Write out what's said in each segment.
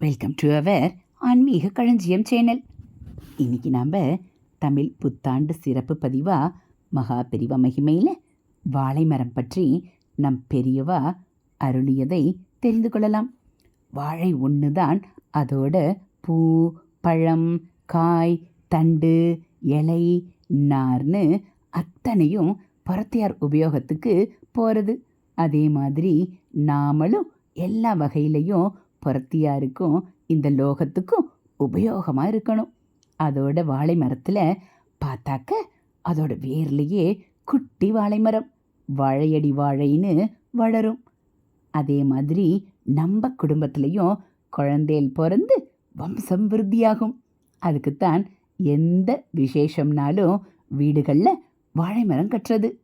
Welcome to our ஆன்மீக களஞ்சியம் channel இன்னைக்கு நாம் தமிழ் புத்தாண்டு சிறப்பு பதிவாக மகா பெரிவா மகிமையில் வாழை மரம் பற்றி நம் பெரியவா அருளியதை தெரிந்து கொள்ளலாம். வாழை ஒன்று தான் அதோட பூ பழம் காய் தண்டு இலை நார்னு அத்தனையும் பரத்தையார் உபயோகத்துக்கு போகிறது அதே மாதிரி நாமளும் எல்லா வகையிலையும் புறத்தியாருக்கும் இந்த லோகத்துக்கும் உபயோகமாக இருக்கணும். அதோட வாழை மரத்தில் பார்த்தாக்க அதோட வேர்லேயே குட்டி வாழை மரம். வாழையடி வாழைன்னு வளரும். அதே மாதிரி நம்ம குடும்பத்துலேயும் குழந்தைகள் பிறந்து வம்சம் விருத்தியாகும். அதுக்குத்தான் எந்த விசேஷம்னாலும் வீடுகளில் வாழை மரம் கட்டுறது.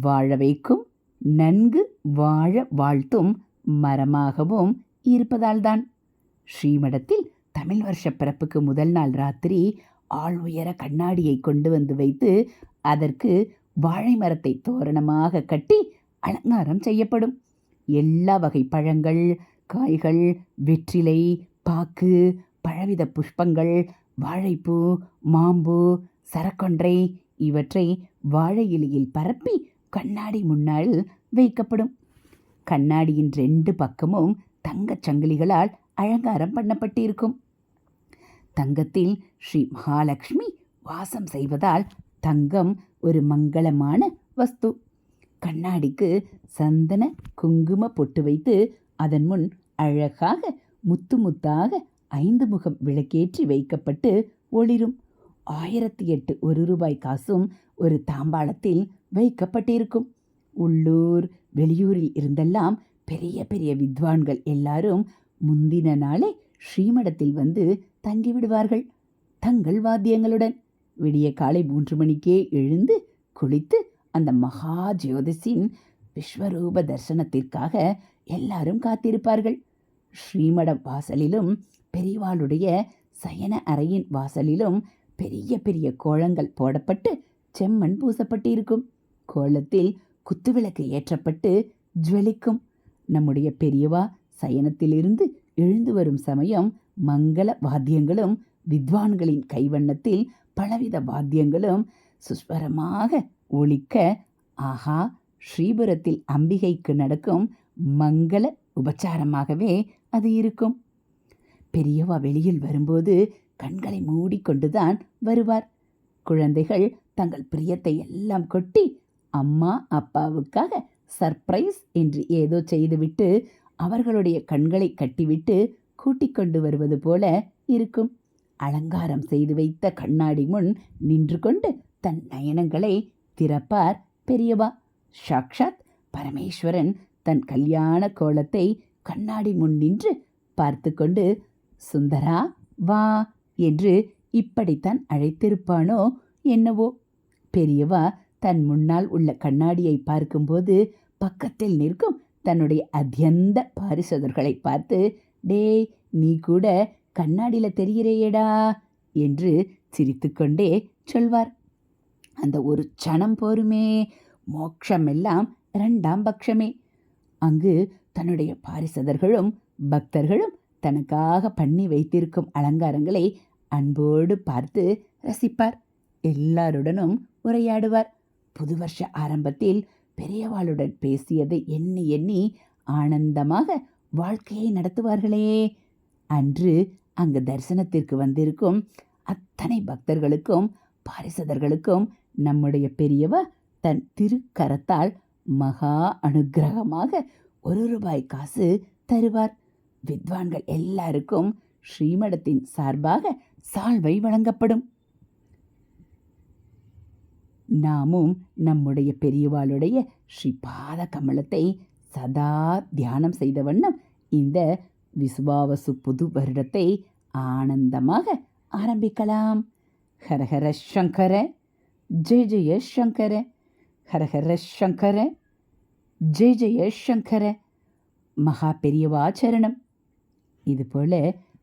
வாழ வைக்கும் நன்கு வாழ வாழ்த்தும் மரமாகவும் இருப்பதால்தான். ஸ்ரீமடத்தில் தமிழ் வருஷ பிறப்புக்கு முதல் நாள் ராத்திரி ஆள் உயர கண்ணாடியை கொண்டு வந்து வைத்து அதற்கு வாழை மரத்தை தோரணமாக கட்டி அலங்காரம் செய்யப்படும். எல்லா வகை பழங்கள் காய்கள் வெற்றிலை பாக்கு பழவித புஷ்பங்கள் வாழைப்பூ மாம்பூ சரக்கொன்றை இவற்றை வாழை இலையில் பரப்பி கண்ணாடி முன்னால் வைக்கப்படும். கண்ணாடியின் ரெண்டு பக்கமும் தங்கச் சங்கிலிகளால் அலங்காரம் பண்ணப்பட்டிருக்கும். தங்கத்தில் ஸ்ரீ மகாலட்சுமி வாசம் செய்வதால் தங்கம் ஒரு மங்களமான வஸ்து. கண்ணாடிக்கு சந்தன குங்கும பொட்டு வைத்து அதன் முன் அழகாக முத்து முத்தாக ஐந்து முகம் விளக்கேற்றி வைக்கப்பட்டு ஒளிரும். ஆயிரத்தி எட்டு ஒரு ரூபாய் காசும் ஒரு தாம்பாளத்தில் வைக்கப்பட்டிருக்கும். உள்ளூர் வெளியூரில் இருந்தெல்லாம் பெரிய பெரிய வித்வான்கள் எல்லாரும் முந்தின நாளே ஸ்ரீமடத்தில் வந்து தங்கிவிடுவார்கள் தங்கள் வாத்தியங்களுடன் விடிய காலை மூன்று மணிக்கே எழுந்து குளித்து அந்த மகா ஜோதிஷின் விஸ்வரூப தரிசனத்திற்காக எல்லாரும் காத்திருப்பார்கள். ஸ்ரீமடம் வாசலிலும் பெரியவாளுடைய சயன அறையின் வாசலிலும் பெரிய பெரிய கோலங்கள் போடப்பட்டு செம்மண் பூசப்பட்டிருக்கும். கோலத்தில் குத்துவிளக்கு ஏற்றப்பட்டு ஜுவலிக்கும். நம்முடைய பெரியவா சயனத்திலிருந்து எழுந்து வரும் சமயம் மங்கள வாத்தியங்களும் வித்வான்களின் கைவண்ணத்தில் பலவித வாத்தியங்களும் சுஸ்வரமாக ஒழிக்க ஆஹா ஸ்ரீபுரத்தில் அம்பிகைக்கு நடக்கும் மங்கள உபச்சாரமாகவே அது இருக்கும். பெரியவா வெளியில் வரும்போது கண்களை மூடிக்கொண்டுதான் வருவார். குழந்தைகள் தங்கள் பிரியத்தை எல்லாம் கொட்டி அம்மா அப்பாவுக்காக சர்ப்ரைஸ் என்று ஏதோ செய்துவிட்டு அவர்களுடைய கண்களை கட்டிவிட்டு கூட்டிக் கொண்டு வருவது போல இருக்கும். அலங்காரம் செய்து வைத்த கண்ணாடி முன் நின்று கொண்டு தன் நயனங்களை திறப்பார் பெரியவா. சாக்ஷாத் பரமேஸ்வரன் தன் கல்யாண கோலத்தை கண்ணாடி முன் நின்று பார்த்து கொண்டு சுந்தரா வா என்று இப்படித்தான் அழைத்திருப்பானோ என்னவோ. பெரியவா தன் முன்னால் உள்ள கண்ணாடியை பார்க்கும்போது பக்கத்தில் நிற்கும் தன்னுடைய அத்தியந்த பாரிசதர்களை பார்த்து டேய் நீ கூட கண்ணாடியில் தெரிகிறேயேடா என்று சிரித்துக்கொண்டே சொல்வார். அந்த ஒரு சணம் போருமே மோட்சமெல்லாம் இரண்டாம் பட்சமே. அங்கு தன்னுடைய பாரிசதர்களும் பக்தர்களும் தனக்காக பண்ணி வைத்திருக்கும் அலங்காரங்களை அன்போடு பார்த்து ரசிப்பார். எல்லாருடனும் உரையாடுவார். புது வருஷ ஆரம்பத்தில் பெரியவாளுடன் பேசியதை எண்ணி எண்ணி ஆனந்தமாக வாழ்க்கையை நடத்துவார்களே. அன்று அங்கு தரிசனத்திற்கு வந்திருக்கும் அத்தனை பக்தர்களுக்கும் பாரிசதர்களுக்கும் நம்முடைய பெரியவா தன் திருக்கரத்தால் மகா அனுக்கிரகமாக ஒரு ரூபாய் காசு தருவார். வித்வான்கள் எல்லாருக்கும் ஸ்ரீமடத்தின் சார்பாக சால்வை வழங்கப்படும். நாமும் நம்முடைய பெரியவாளுடைய ஸ்ரீபாத கமலத்தை சதா தியானம் செய்த வண்ணம் இந்த விசுவாவசு புது வருடத்தை ஆனந்தமாக ஆரம்பிக்கலாம். ஹரஹர சங்கர ஜெய ஜெய சங்கர ஹரஹர சங்கர ஜெய ஜெய சங்கர. மகா பெரியவா சரணம். இதுபோல்